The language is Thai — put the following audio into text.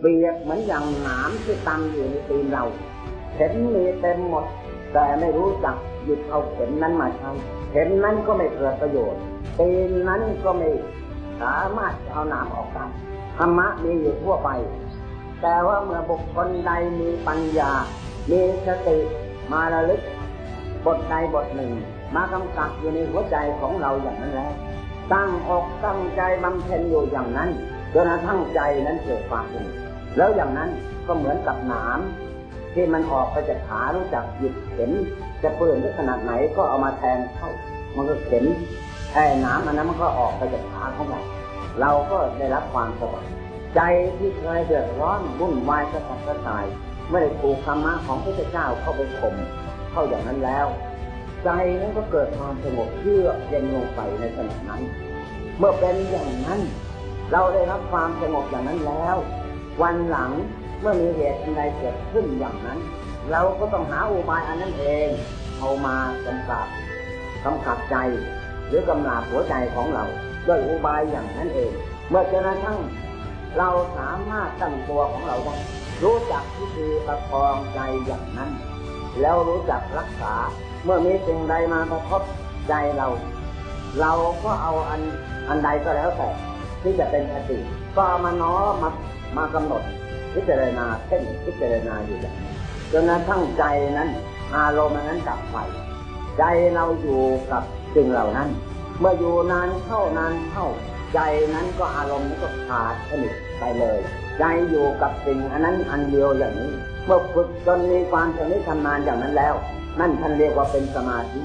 เปรียบเหมือนอย่างหนามที่ตำอยู่ในตีนเราเข็มมีเต็มหมด แต่ไม่รู้จักหยุดเอาเข็มนั้นมาใช้เข็มนั้นก็ไม่เกิดประโยชน์ตีนนั้นก็ไม่สามารถเอาหนามออกได้ธรรมะมีอยู่ทั่วไป แต่ว่าเมื่อบุคคลใดมีปัญญา มีสติมาระลึก บทใดบทหนึ่ง มากำกับอยู่ในหัวใจของเราอย่างนั้นแล้ว ตั้งอกตั้งใจบำเพ็ญอยู่อย่างนั้นจนกระทั่งใจนั้นเกิดความสงบ แล้วอย่างนั้นก็เหมือนกับหนามที่มันออกไปจากขารู้จักหยิบเข็มจะเปื่อนขนาดไหนก็เอามาแทงเข้า มันก็เข็มแอ้หนามอันนั้นมันก็ออกไปจากขาของเราเราก็ได้รับความสบายใจที่เคยเดือดร้อนวุ่นวายกระสับกระส่ายไม่ได้ถูกธรรมะของพระเจ้าเข้าไปข่มเข้าอย่างนั้นแล้ว ใจนั้นก็เกิดความสงบเยือกเย็นลงไปในขณะนั้น เมื่อเป็นอย่างนั้น เราได้รับความสงบอย่างนั้นแล้ว วันหลังเมื่อมีเหตุอันใดเกิดขึ้นอย่างนั้น เราก็ต้องหาอุบายอันนั้นเอง เอามากำกับกำกับใจ หรือกำลาบหัวใจของเราด้วยอุบายอย่างนั้นเอง เมื่อจนกระทั่งเราสามารถตั้งตัวของเราได้รู้จักวิธีประคองใจอย่างนั้น แล้วรู้จักรักษาเมื่อมีสิ่งใดมากระทบใจเรา เราก็เอาอันอันใดก็แล้วแต่ที่จะเป็นคติก็เอามาน้อมมา มากำหนดพิจารณาเช่นพิจารณาอยู่อย่างนี้จนกระทั่งใจนั้น อารมณ์นั้นดับไป ใจเราอยู่กับสิ่งเหล่านั้น เมื่ออยู่นานเข้านานเข้า ใจนั้นก็อารมณ์นั้นก็ขาดสนิทไปเลย ใจอยู่กับสิ่งอันนั้นอันเดียวอย่างนี้ เมื่อฝึกจนมีความชำนิชำนาญอย่างนั้นแล้ว นั่นท่านเรียกว่าเป็นสมาธิ